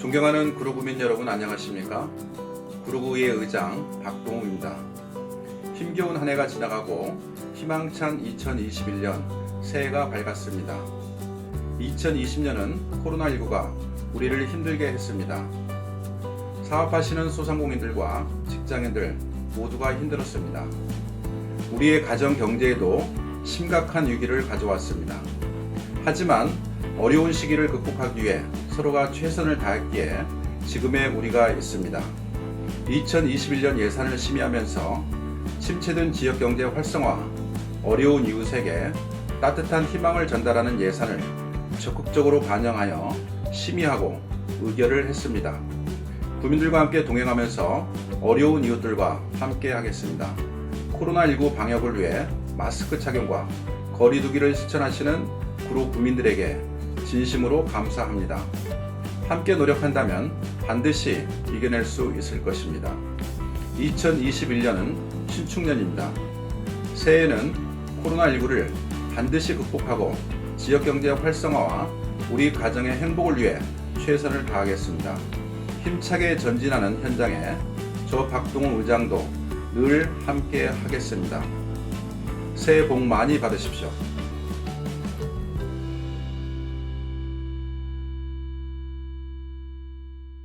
존경하는 구로구민 여러분 안녕하십니까? 구로구의 의장 박동욱입니다. 힘겨운 한 해가 지나가고 희망찬 2021년 새해가 밝았습니다. 2020년은 코로나19가 우리를 힘들게 했습니다. 사업하시는 소상공인들과 직장인들 모두가 힘들었습니다. 우리의 가정 경제에도 심각한 위기를 가져왔습니다. 하지만 어려운 시기를 극복하기 위해 서로가 최선을 다했기에 지금의 우리가 있습니다. 2021년 예산을 심의하면서 침체된 지역 경제 활성화, 어려운 이웃에게 따뜻한 희망을 전달하는 예산을 적극적으로 반영하여 심의하고 의결을 했습니다. 구민들과 함께 동행하면서 어려운 이웃들과 함께 하겠습니다. 코로나19 방역을 위해 마스크 착용과 거리두기를 실천하시는 구로 구민들에게 진심으로 감사합니다. 함께 노력한다면 반드시 이겨낼 수 있을 것입니다. 2021년은 신축년입니다. 새해에는 코로나19를 반드시 극복하고 지역경제 활성화와 우리 가정의 행복을 위해 최선을 다하겠습니다. 힘차게 전진하는 현장에 저 박동훈 의장도 늘 함께 하겠습니다. 새해 복 많이 받으십시오.